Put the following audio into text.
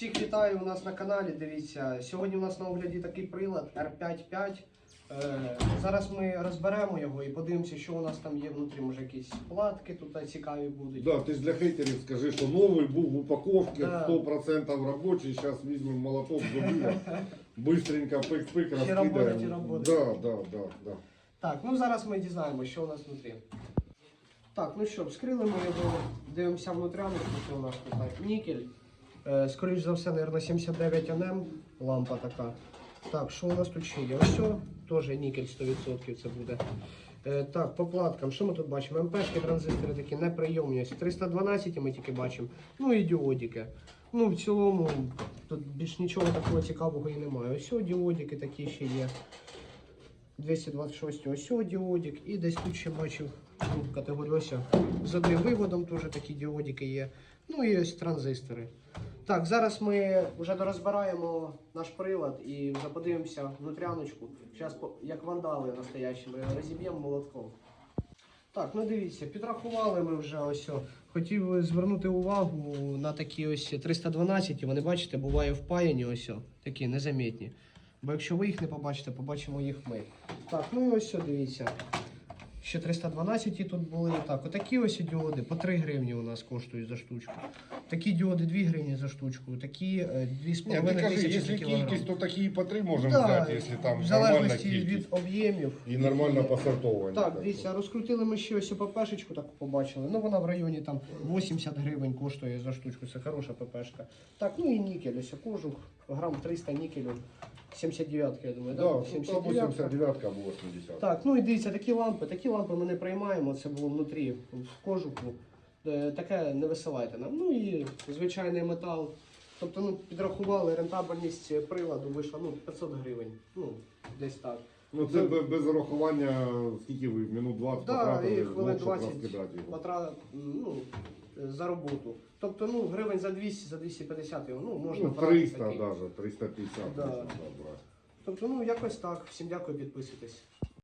Всіх вітаю у нас на каналі. Дивіться, сьогодні у нас на огляді такий прилад R55. Е, зараз ми розберемо його і подивимося, що у нас там є внутрі. Може якісь платки тут цікаві будуть. Да, ти ж для хейтерів скажи, що новий був в упаковці, Да. 100% робочий. Зараз візьмемо молоток, зубили, бистренько пик-пик, розкидаємо. Да, да, да, да. Так, ну зараз ми дізнаємося, що у нас внутрі. Так, ну що, вскрили ми його, дивимося внутрянку, що у нас тут. Нікель. Е, скоріш за все, наверное, 79 НМ лампа така. Так, що у нас тут ще є? Ось теж нікель 100% це буде. Е, так, по платкам, що ми тут бачимо? МПшки, транзистори такі неприйомні. 312 ми тільки бачимо. Ну і діодики. Ну, в цілому, тут більш нічого такого цікавого і немає. Ось діодики такі ще є. 226 ось діодик. І десь тут ще бачив категорію ось з одним виводом теж такі діодики є. Ну і ось транзистори. Так, зараз ми вже дорозбираємо наш прилад і вже подивимося внутряночку. Зараз як вандали настоящі, ми розіб'ємо молотком. Так, ну дивіться, підрахували ми вже ось. о. Хотів звернути увагу на такі ось 312, вони бачите, буває впаяні ось такі незамітні. Бо якщо ви їх не побачите, побачимо їх ми. Так, ну і ось дивіться. Ще 312 тут були. Так, отакі ось діоди по 3 гривні у нас коштують за штучку. Такі діоди 2 гривні за штучку, такі е, Ні, 2,5 тисячі за кілограм. кількість, то такі по три можемо Да, взяти, якщо там в залежності від об'ємів. І нормально посортовані. Так, дивіться, розкрутили ми ще ось ППшечку таку побачили. Ну вона в районі там 80 гривень коштує за штучку. Це хороша ППшка. Так, ну і нікель, ось кожух, грам 300 нікелю. 79 я думаю, Да, так? ну, або 79 або 80. Так, ну і дивіться, такі лампи. Такі лампи ми не приймаємо, це було внутрі, в кожуху. Е, Таке не висилайте нам. Ну і звичайний метал. Тобто, ну, підрахували рентабельність приладу вийшла ну, 500 гривень. Ну, десь так. Ну це без, без урахування, скільки ви, минут 20 Да, потратили, і хвилин щоб 20 розкидати його. потратили ну, за роботу. Тобто, ну, гривень за 200, за 250 його, ну, можна Ну, брати 300 такий. навіть, 350 Да. можна брати. Тобто, ну, якось так. Всім дякую, підписуйтесь.